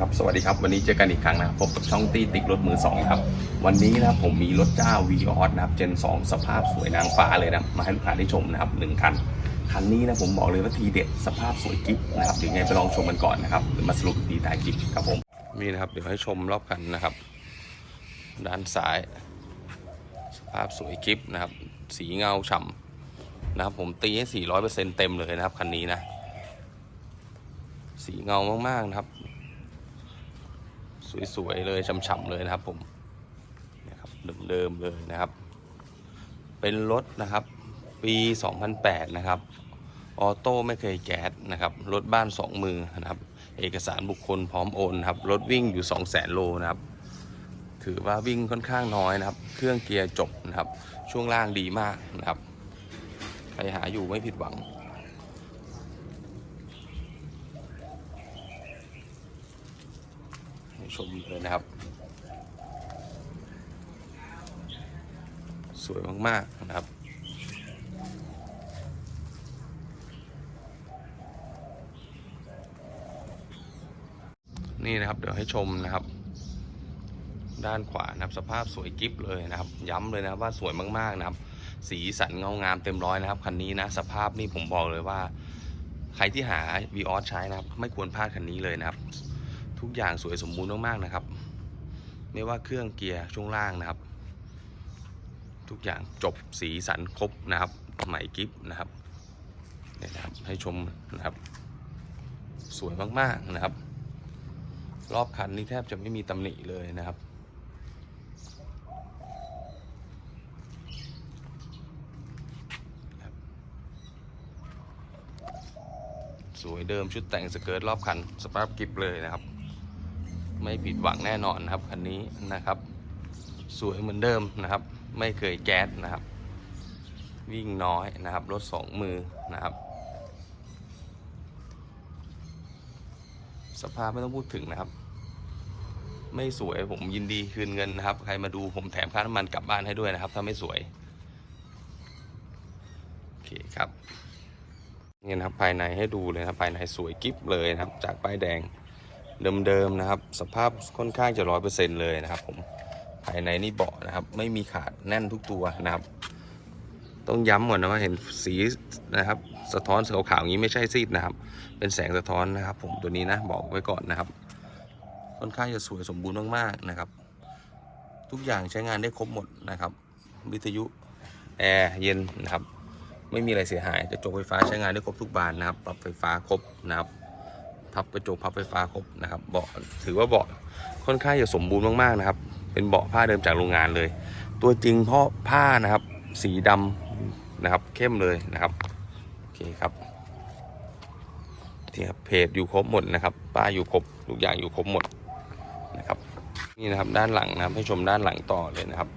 ครับสวัสดีครับวันนี้เจอกันอีกครั้งนะครับพบกับช่องตีติ๊กรถมือสองครับวันนี้นะครับผมมีรถเจ้าวีออสนะครับเจน 2 สภาพสวยนางฟ้าเลยนะมาให้ลูกค้าได้ชมนะครับหนึ่งคันคันนี้นะผมบอกเลยว่าทีเด็ดสภาพสวยกิ๊บนะครับเดี๋ยวยังไงไปลองชมกันก่อนนะครับหรือมาสรุปดีท้ายคลิปครับผมนี่นะครับเดี๋ยวให้ชมรอบคันนะครับ ด้านซ้าย สภาพสวยกิ๊บนะครับสีเงาฉ่ำนะครับผมตีให้400%เต็มเลยนะครับคันนี้นะสีเงามากๆนะครับ สวยๆเลยฉ่ำๆเลยนะครับผมนี่ยครับเดิมๆเลยนะครับ เป็นรถนะครับ ปี 2008 นะครับออโต้ไม่เคยแก๊สนะครับรถบ้าน 2 มือนะครับ เอกสารบุคคลพร้อมโอนครับรถวิ่งอยู่ 2 0 0 0 0 0โลนะครับ ถือว่าวิ่งค่อนข้างน้อยนะครับ เครื่องเกียร์จบนะครับ ช่วงล่างดีมากนะครับใครหาอยู่ไม่ผิดหวัง ให้ ชมเลยนะครับ สวยมากๆนะครับนี่นะครับเดี๋ยวให้ชมนะครับ ด้านขวานะครับสภาพสวยกิฟเลยนะครับ ย้ำเลยนะว่าสวยมากๆนะครับ สีสันเงางามเต็มร้อยนะครับคันนี้นะสภาพนี่ผมบอกเลยว่า ใครที่หา v ีออสใช้นะครับ ไม่ควรพลาดคันนี้เลยนะครับ ทุกอย่างสวยสมบูรณ์มากๆนะครับ ไม่ว่าเครื่องเกียร์ช่วงล่างนะครับ ทุกอย่างจบสีสันครบนะครับใหม่กิฟนะครับเนี่ยนะครับ ให้ชมนะครับ สวยมากๆนะครับ รอบคันนี้แทบจะไม่มีตำหนิเลยนะครับสวยเดิมชุดแต่งสเกิร์ตรอบคันสภาพกิฟเลยนะครับ ไม่ผิดหวังแน่นอนนะครับคันนี้นะครับ สวยเหมือนเดิมนะครับ ไม่เคยแก๊สนะครับ วิ่งน้อยนะครับรถสองมือนะครับ สภาพไม่ต้องพูดถึงนะครับ ไม่สวยผมยินดีคืนเงินนะครับ ใครมาดูผมแถมค่าน้ำมันกลับบ้านให้ด้วยนะครับ ถ้าไม่สวยโอเคครับนี่นะครับภายในให้ดูเลยนะภายในสวยกิ๊บเลยนะครับ จากป้ายแดง เดิมๆนะครับ สภาพค่อนข้างจะร้อยเปอร์เซ็นต์เลยนะครับ ผมภายในนี่เบาะนะครับ ไม่มีขาดแน่นทุกตัวนะครับ ต้องย้ำก่อนนะว่าเห็นสีนะครับ สะท้อนสีขาวๆอย่างนี้ไม่ใช่ซีดนะครับ เป็นแสงสะท้อนนะครับ ผมตัวนี้นะบอกไว้ก่อนนะครับ ค่อนข้างจะสวยสมบูรณ์มากๆนะครับ ทุกอย่างใช้งานได้ครบหมดนะครับ วิทยุแอร์เย็นนะครับ ไม่มีอะไรเสียหายกระจกไฟฟ้าใช้งานได้ครบทุกบานนะครับ ปรับไฟฟ้าครบนะครับ พับกระจกพับไฟฟ้าครบนะครับเบาะถือว่าเบาะค่อนข้างจะสมบูรณ์มากๆนะครับ เป็นเบาะผ้าเดิมจากโรงงานเลย ตัวจริงเพราะผ้านะครับ สีดำนะครับ เข้มเลยนะครับโอเคครับที่ครับเพจอยู่ครบหมดนะครับ ป้ายอยู่ครบทุกอย่างอยู่ครบหมดนะครับ นี่นะครับด้านหลังนะครับให้ชมด้านหลังต่อเลยนะครับ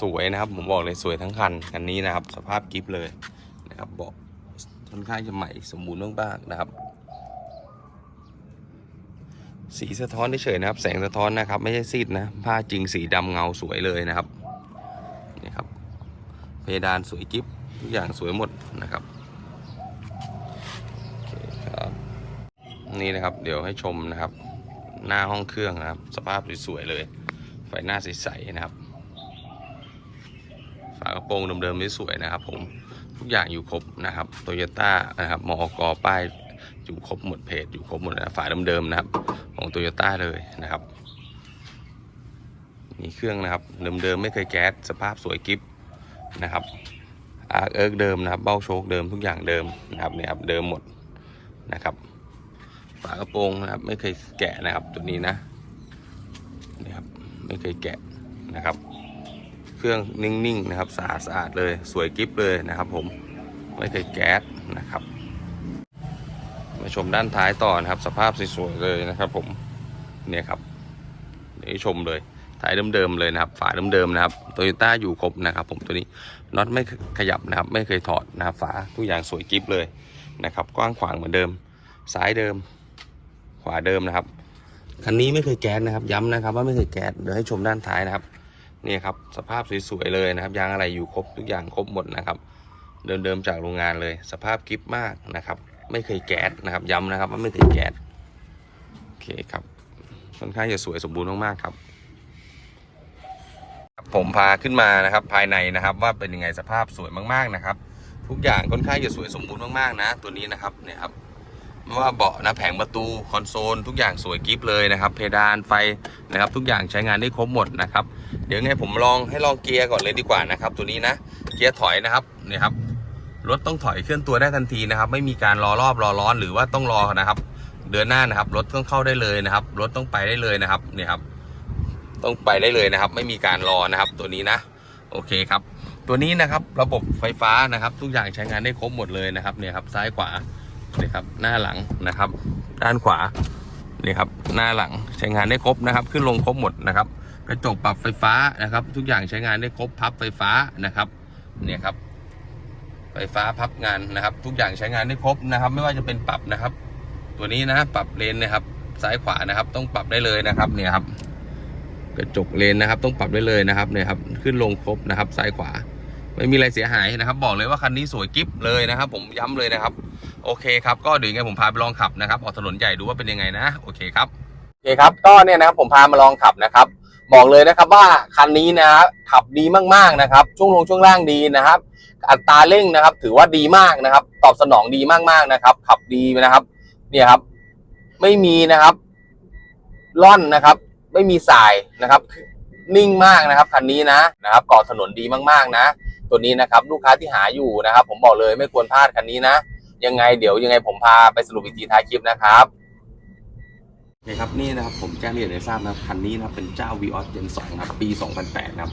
สวยนะครับผมบอกเลยสวยทั้งคันคันนี้นะครับ สภาพกิฟเลยนะครับเบาะค่อนข้างจะใหม่สมบูรณ์มากๆนะครับ สีสะท้อนเฉยนะครับ แสงสะท้อนนะครับ ไม่ใช่ซีดนะผ้าจริงสีดำเงาสวยเลยนะครับนี่ครับ เพดานสวยกิ๊บทุกอย่างสวยหมดนะครับนี่นะครับ เดี๋ยวให้ชมนะครับ หน้าห้องเครื่องนะครับ สภาพสวยๆเลย ไฟหน้าใสๆนะครับ ฝากระโปรงเดิมๆสวยนะครับ ผมทุกอย่างอยู่ครบนะครับโตโยต้านะครับมอกป้าย อยู่ครบหมดเพจอยู่ครบหมดนะฝาเดิมๆนะครับ ของโตโยต้าเลยนะครับ มีเครื่องนะครับเดิมๆไม่เคยแก๊สสภาพสวยกิฟนะครับอาร์เอิร์กเดิมนะครับ เบ้าโชคเดิมทุกอย่างเดิมนะครับเนี่ยครับเดิมหมดนะครับ ฝากระโปรงนะครับ ไม่เคยแกะนะครับตัวนี้นะนี่ครับไม่เคยแกะนะครับ เครื่องนิ่งๆนะครับสะอาดสะอาดเลยสวยกิฟเลยนะครับ ผมไม่เคยแก๊สนะครับ มาชมด้านท้ายต่อนะครับ สภาพสวยๆเลยนะครับ ผมเนี่ยครับเดี๋ยวให้ชมเลยท้ายเดิมๆเลยนะครับ ฝาเดิมๆนะครับโตโยต้าอยู่ครบนะครับ ผมตัวนี้น็อตไม่ขยับนะครับ ไม่เคยถอดนะครับ ฝาทุกอย่างสวยกิฟเลยนะครับ กว้างขวางเหมือนเดิม ซ้ายเดิม ขวาเดิมนะครับคันนี้ไม่เคยแก๊สนะครับ ย้ำนะครับ ว่าไม่เคยแก๊สเดี๋ยวให้ชมด้านท้ายนะครับนี่ครับสภาพสวยๆเลยนะครับยางอะไรอยู่ครบทุกอย่างครบหมดนะครับ เดิมๆจากโรงงานเลย สภาพกิฟมากนะครับ ไม่เคยแก๊สนะครับย้ำนะครับว่าไม่เคยแก๊สโอเคครับค่อนข้างจะสวยสมบูรณ์มากๆครับครับผมพาขึ้นมานะครับภายในนะครับ ว่าเป็นยังไงสภาพสวยมากๆนะครับ ทุกอย่างค่อนข้างจะสวยสมบูรณ์มากๆนะ ตัวนี้นะครับเนี่ยครับไม่ว่าเบาะนะแผงประตูคอนโซล ทุกอย่างสวยกิฟเลยนะครับ เพดานไฟนะครับ ทุกอย่างใช้งานได้ครบหมดนะครับ เดี๋ยวไงผมลองให้ลองเกียร์ก่อนเลยดีกว่านะครับ ตัวนี้นะเกียร์ถอยนะครับเนี่ยครับ รถต้องถอยเคลื่อนตัวได้ทันทีนะครับ ไม่มีการรอรอบรอร้อนหรือว่าต้องรอนะครับ เดินหน้านะครับ รถต้องเข้าได้เลยนะครับ รถต้องไปได้เลยนะครับเนี่ยครับ ต้องไปได้เลยนะครับ ไม่มีการรอนะครับ ตัวนี้นะ โอเคครับ ตัวนี้นะครับระบบไฟฟ้านะครับ ทุกอย่างใช้งานได้ครบหมดเลยนะครับเนี่ยครับ ซ้ายขวาเนี่ยครับ หน้าหลังนะครับ ด้านขวาเนี่ยครับ หน้าหลังใช้งานได้ครบนะครับ ขึ้นลงครบหมดนะครับ กระจกปรับไฟฟ้านะครับ ทุกอย่างใช้งานได้ครบพับไฟฟ้านะครับ เนี่ยครับ ไฟฟ้าพับงานนะครับ ทุกอย่างใช้งานได้ครบนะครับ ไม่ว่าจะเป็นปรับนะครับ ตัวนี้นะปรับเลนนะครับ ซ้ายขวานะครับ ต้องปรับได้เลยนะครับเนี่ยครับ กระจกเลนนะครับ ต้องปรับได้เลยนะครับเนี่ยครับ ขึ้นลงครบนะครับ ซ้ายขวา ไม่มีอะไรเสียหายนะครับ บอกเลยว่าคันนี้สวยกิ๊บเลยนะครับ ผมย้ำเลยนะครับ โอเคครับก็เดี๋ยวไงผมพาไปลองขับนะครับออกถนนใหญ่ดูว่าเป็นยังไงนะโอเคครับโอเคครับก็เนี่ยนะครับผมพามาลองขับนะครับ บอกเลยนะครับว่าคันนี้นะฮะขับดีมากๆนะครับ ช่วงลงช่วงล่างดีนะครับ อัตราเร่งนะครับ ถือว่าดีมากนะครับ ตอบสนองดีมากๆนะครับ ขับดีนะครับ เนี่ยครับ ไม่มีนะครับล่อนนะครับ ไม่มีสายนะครับ นิ่งมากนะครับคันนี้นะนะครับเกาะถนนดีมากๆนะ ตัวนี้นะครับ ลูกค้าที่หาอยู่นะครับ ผมบอกเลยไม่ควรพลาดคันนี้นะ ยังไงเดี๋ยวยังไงผมพาไปสรุปอีกทีท้ายคลิปนะครับโอเคครับนี่นะครับผมแจ้งเรียนให้ทราบนะคันนี้นะครับเป็นเจ้า v ีออสเจน2นะครับปี 2008 นะครับ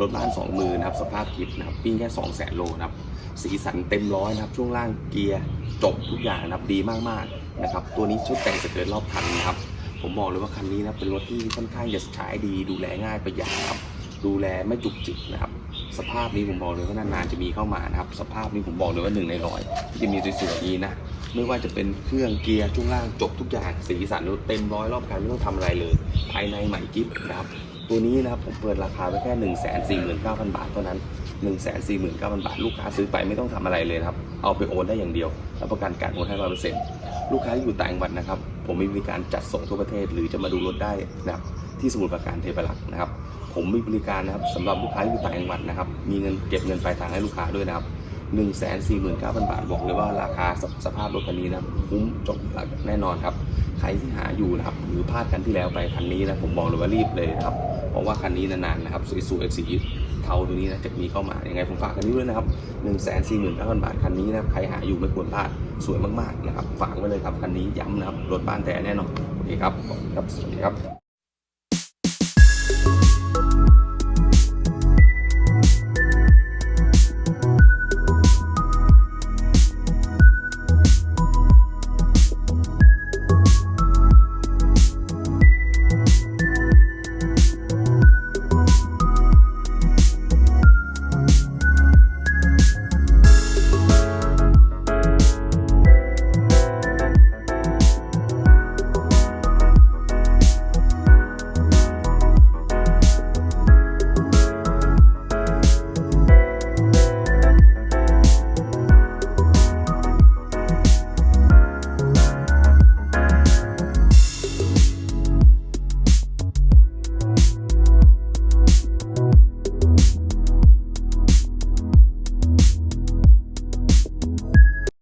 รถบ้านสองมือนะครับ สภาพคลิปนะครับปิ้งแค่ 2 0 0 0 0 0โลนะครับ สีสันเต็มร้อยนะครับ ช่วงล่างเกียร์จบทุกอย่างนะครับ ดีมากๆนะครับ ตัวนี้ชุดแต่งสเกิร์ตรอบคันนะครับ ผมบอกเลยว่าคันนี้นะเป็นรถที่ค่อนข้างจะใช้ดี ดูแลง่ายประหยัดนะครับ ดูแลไม่จุกจิกนะครับ สภาพนี้ผมบอกเลยว่านานๆจะมีเข้ามานะครับ สภาพนี้ผมบอกเลยว่าหนึ่งในร้อยที่จะมีสวยๆนี้นะ ไม่ว่าจะเป็นเครื่องเกียร์ช่วงล่างจบทุกอย่าง สีสันรถเต็มร้อยรอบคันไม่ต้องทำอะไรเลย ภายในใหม่กิ๊บนะครับ ตัวนี้นะครับผมเปิดราคาไว้แค่1 4 9 0 0 0บาทเท่านั้น1 4 9 0 0 0บาท ลูกค้าซื้อไปไม่ต้องทำอะไรเลยครับ เอาไปโอนได้อย่างเดียวรับประกันการโอนให้ร้อยเปอร์เซ็นต์ลูกค้าที่อยู่ต่างจังหวัดนะครับ ผมมีบริการจัดส่งทั่วประเทศ หรือจะมาดูรถได้นะครับที่สมุทรปราการเทพรักษ์นะครับ ผมมีบริการนะครับสำหรับลูกค้าที่อยู่ต่างจังหวัดนะครับ มีเงินเก็บเงินปลายทางให้ลูกค้าด้วยนะครับ1 4 9 0 0 0 บาท บอกเลยว่าราคาสสภาพรถคันนี้นะคุ้มจบแน่นอนครับ ใครที่หาอยู่นะครับหรือพลาดคันที่แล้วไปคันนี้นะผมบอกเลยว่ารีบเลยนะครับเพราะว่าคันนี้นานๆนะครับสวยๆสีเทาตัวนี้นะจะมีเข้ามายังไงผมฝากคันนี้ด้วยนะครับ1 4 9 0 0 0บาทคันนี้นะครับใครหาอยู่ไม่ควรพลาดสวยมากๆนะครับฝากไว้เลยครับคันนี้ย้ำนะครับรถบ้านแต่แน่นอนโอเคครับขอบคุณครับสวัสดีครับ